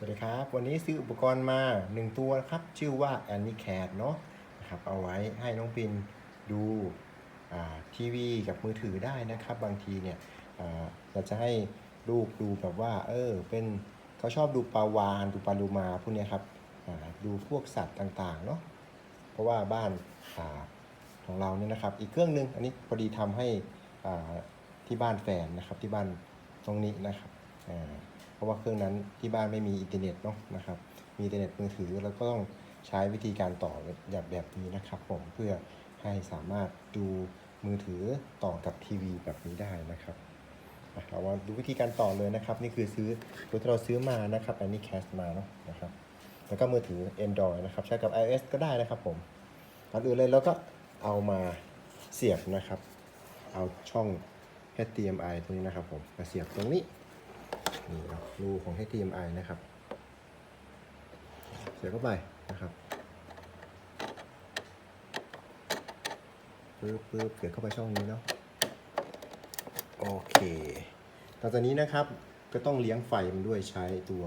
สวัสดีครับ วันนี้ซื้ออุปกรณ์มา 1 ตัวครับ ชื่อว่า a n n i c a t เนาะนะครับเอาไว้ให้น้องปินดูทีวีกับมือถือได้นะครับ บางทีเนี่ยอ่าเราจะให้ลูกดูแบบว่า เออเป็นเขาชอบดูปลาวานดูปลาลูมาพวกเนี้ยครับดูพวกสัตว์ต่างๆเนาะเพราะว่าบ้านอของเราเนี่ยนะครับ อีกเครื่องหนึง อันนี้พอดีทำให้ที่บ้านแฟนนะครับที่บ้านตรงนี้นะครับ เพราะว่าเครื่องนั้นที่บ้านไม่มีอินเทอร์เน็ตเนาะนะครับ มีอินเทอร์เน็ตมือถือแล้วก็ต้องใช้วิธีการต่อแบบแบบนี้นะครับผมเพื่อให้สามารถดูมือถือต่อกับทีวีแบบนี้ได้นะครับเรามาดูวิธีการต่อเลยนะครับ นี่คือซื้อตัวที่เราซื้อมานะครับอันนี้แคสมาเนาะนะครับ แล้วก็มือถือ Android นะครับ ใช้กับ iOS ก็ได้นะครับผมก่อนอื่นเลยเราก็เอามาเสียบนะครับ เอาช่อง HDMI ตรงนี้นะครับผมมาเสียบตรงนี้ นี่เนาะรูของ HDMI นะครับ เสียบเข้าไปนะครับปึ๊บปึ๊บเสียบเข้าไปช่องนี้เนาะโอเคต่อจากนี้นะครับก็ต้องเลี้ยงไฟมันด้วยใช้ตัว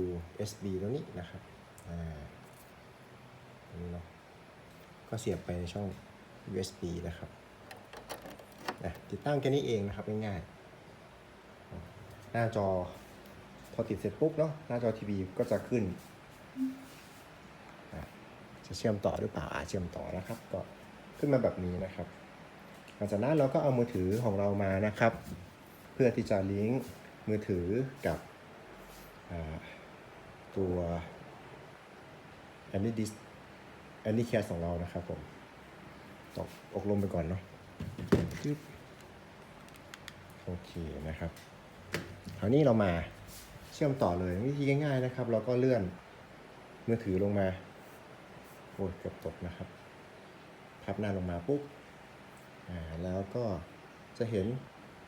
USB ตัวนี้นะครับอ่าตรงนี้เนาะก็เสียบไปในช่อง USB นะครับอะติดตั้งแค่นี้เองนะครับง่ายๆ หน้าจอ พอติดเสร็จปุ๊บเนาะหน้าจอทีวีก็จะขึ้นอะจะเชื่อมต่อหรือเปล่าอาเชื่อมต่อนะครับ ก็ขึ้นมาแบบนี้นะครับหลังจากนั้นเราก็เอามือถือของเรามานะครับ เพื่อที่จะลิงก์มือถือกับอ่าตัวแอนนี่ดิสแอนนี่แคสของเรานะครับผมตกอกลมไปก่อนเนาะปึ๊บโอเคนะครับ คราวนี้เรามาเชื่อมต่อเลยวิธีง่ายๆนะครับ เราก็เลื่อนมือถือลงมา โอ้ยเกือบตกนะครับ พับหน้าลงมาปุ๊บอ่าแล้วก็จะเห็น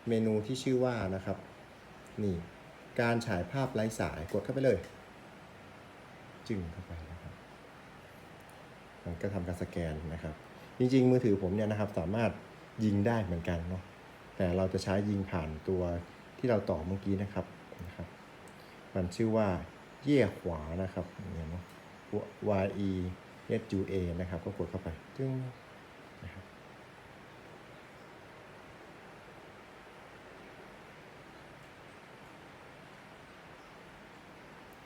เมนูที่ชื่อว่านะครับ นี่การฉายภาพไร้สายกดเข้าไปเลย จึงเข้าไปนะครับมันก็ทำการสแกนนะครับ จริงๆ มือถือผมเนี่ยนะครับสามารถยิงได้เหมือนกันเนาะแต่เราจะใช้ยิงผ่านตัว ที่เราต่อเมื่อกี้นะครับนะครับ มันชื่อว่าเย่ขวานะครับเนี่ยเนาะ Y E S U A นะครับ ก็กดเข้าไปจึ้งนะครับ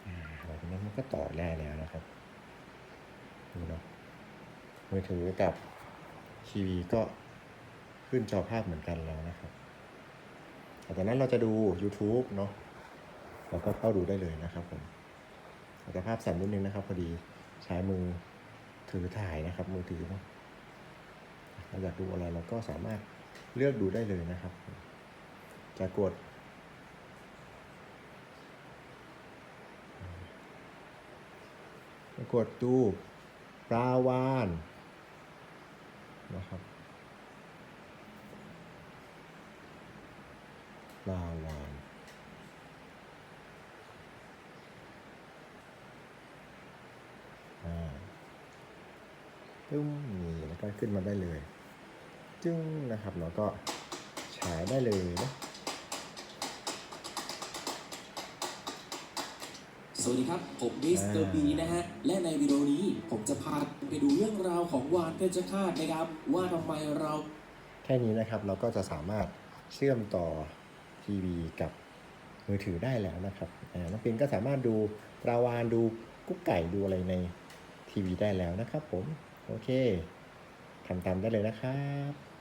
อ่าหลังจากนั้นมันก็ต่อได้แล้วนะครับนี่เนาะมือถือกับทีวีก็ขึ้นจอภาพเหมือนกันแล้วนะครับ หลังจากนั้นเราจะดู YouTube เนาะเราก็เข้าดูได้เลยนะครับผมอาจจะภาพสั่นนิดนึงนะครับ พอดีใช้มือถือถ่ายนะครับ มือถือเนาะเราอยากดูอะไรเราก็สามารถเลือกดูได้เลยนะครับ จะกด กดดูปลาวานนะครับ ลาวานอ่าตึ้งนี่แล้วก็ขึ้นมาได้เลย จึ้งนะครับแล้วก็ฉายได้เลยนะสวัสดีครับ ผมมิสเตอร์บีนะฮะ และในวิดีโอนี้ผมจะพาไปดูเรื่องราวของวานเพชฌฆาตนะครับ ว่าทำไมเรา แค่นี้นะครับเราก็จะสามารถเชื่อมต่อ ทีวีกับมือถือได้แล้วนะครับน้องปินก็สามารถดูปลาวานดูกุ๊กไก่ดูอะไรในทีวีได้แล้วนะครับผม โอเคทำตามได้เลยนะครับ